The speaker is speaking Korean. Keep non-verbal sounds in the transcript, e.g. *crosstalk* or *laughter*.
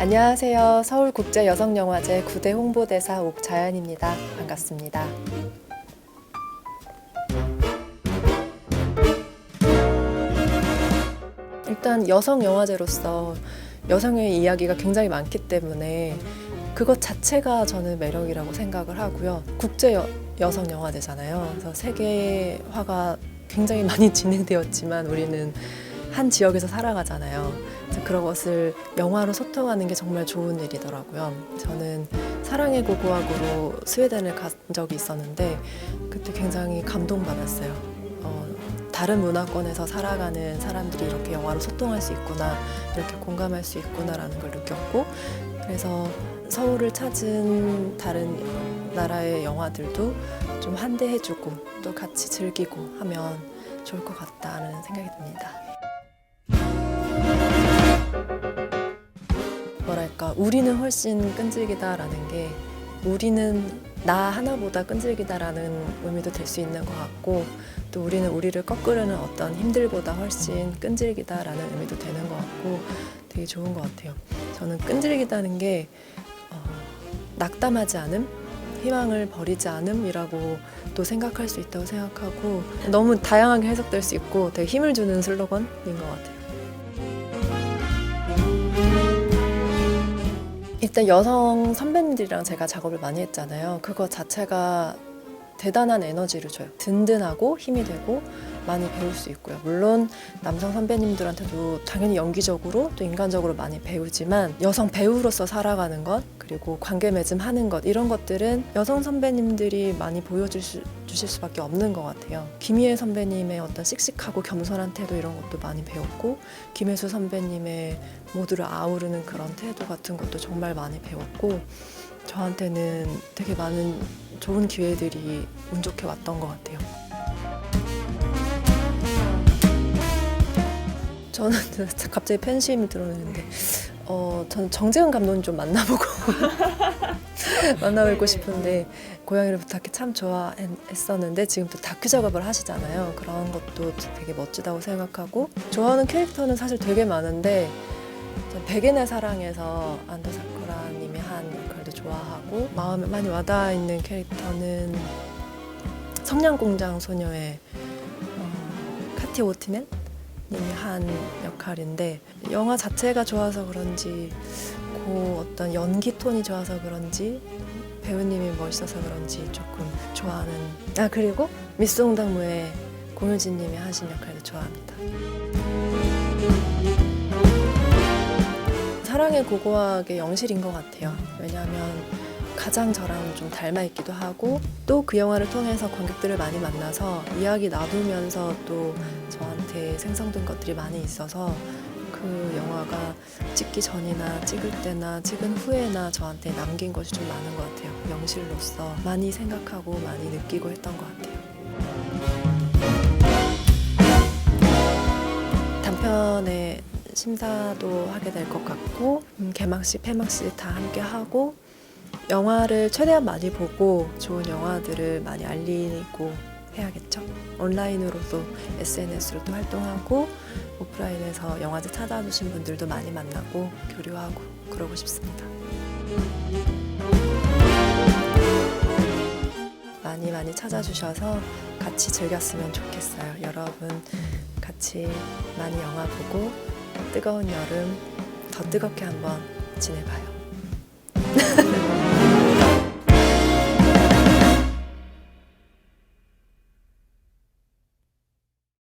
안녕하세요. 서울국제여성영화제 9대 홍보대사 옥자연입니다. 반갑습니다. 일단 여성 영화제로서 여성의 이야기가 굉장히 많기 때문에 그것 자체가 저는 매력이라고 생각을 하고요. 국제 여, 여성 영화제잖아요. 그래서 세계화가 굉장히 많이 *laughs* 진행되었지만 우리는 한 지역에서 살아가잖아요. 그런 것을 영화로 소통하는 게 정말 좋은 일이더라고요. 저는 사랑의 고고학으로 스웨덴을 간 적이 있었는데 그때 굉장히 감동받았어요. 어, 다른 문화권에서 살아가는 사람들이 이렇게 영화로 소통할 수 있구나, 이렇게 공감할 수 있구나라는 걸 느꼈고, 그래서 서울을 찾은 다른 나라의 영화들도 좀 환대해주고 또 같이 즐기고 하면 좋을 것 같다는 생각이 듭니다. 뭐랄까 우리는 훨씬 끈질기다라는 게 우리는 나 하나보다 끈질기다라는 의미도 될 수 있는 것 같고 또 우리는 우리를 꺾으려는 어떤 힘들보다 훨씬 끈질기다라는 의미도 되는 것 같고 되게 좋은 것 같아요. 저는 끈질기다는 게 어, 낙담하지 않음, 희망을 버리지 않음이라고 또 생각할 수 있다고 생각하고 너무 다양하게 해석될 수 있고 되게 힘을 주는 슬로건인 것 같아요. 일단 여성 선배님들이랑 제가 작업을 많이 했잖아요. 그거 자체가 대단한 에너지를 줘요. 든든하고 힘이 되고 많이 배울 수 있고요. 물론 남성 선배님들한테도 당연히 연기적으로 또 인간적으로 많이 배우지만 여성 배우로서 살아가는 것 그리고 관계 맺음 하는 것 이런 것들은 여성 선배님들이 많이 보여주실 주실 수밖에 없는 것 같아요. 김희애 선배님의 어떤 씩씩하고 겸손한 태도 이런 것도 많이 배웠고 김혜수 선배님의 모두를 아우르는 그런 태도 같은 것도 정말 많이 배웠고 저한테는 되게 많은 좋은 기회들이 운 좋게 왔던 것 같아요. 저는 *laughs* 갑자기 팬심이 들어오는데 어, 저는 정재훈 감독님 좀 만나보고 *laughs* 만나뵙고 싶은데 고양이를 부탁해 참 좋아했었는데 지금 또 다큐 작업을 하시잖아요. 그런 것도 되게 멋지다고 생각하고 좋아하는 캐릭터는 사실 되게 많은데 전 백엔의 사랑에서 안도 사쿠라님이 한 역할도 좋아하고 마음에 많이 와닿아 있는 캐릭터는 성냥공장 소녀의 어, 카티 오티넨 한 역할인데 영화 자체가 좋아서 그런지 그 어떤 연기 톤이 좋아서 그런지 배우님이 멋있어서 그런지 조금 좋아하는 아 그리고 미스홍당무의 공효진 님이 하신 역할도 좋아합니다. 사랑의 고고학의 영실인 것 같아요. 왜냐하면 가장 저랑 좀 닮아 있기도 하고 또 그 영화를 통해서 관객들을 많이 만나서 이야기 나누면서 또 저한테 생성된 것들이 많이 있어서 그 영화가 찍기 전이나 찍을 때나 찍은 후에나 저한테 남긴 것이 좀 많은 것 같아요. 영실로서 많이 생각하고 많이 느끼고 했던 것 같아요. 단편의 심사도 하게 될 것 같고 음, 개막식, 폐막식 다 함께 하고 영화를 최대한 많이 보고 좋은 영화들을 많이 알리고 해야겠죠. 온라인으로도 SNS로도 활동하고 오프라인에서 영화제 찾아주신 분들도 많이 만나고 교류하고 그러고 싶습니다. 많이 많이 찾아주셔서 같이 즐겼으면 좋겠어요. 여러분 같이 많이 영화 보고 뜨거운 여름 더 뜨겁게 한번 지내봐요. *laughs*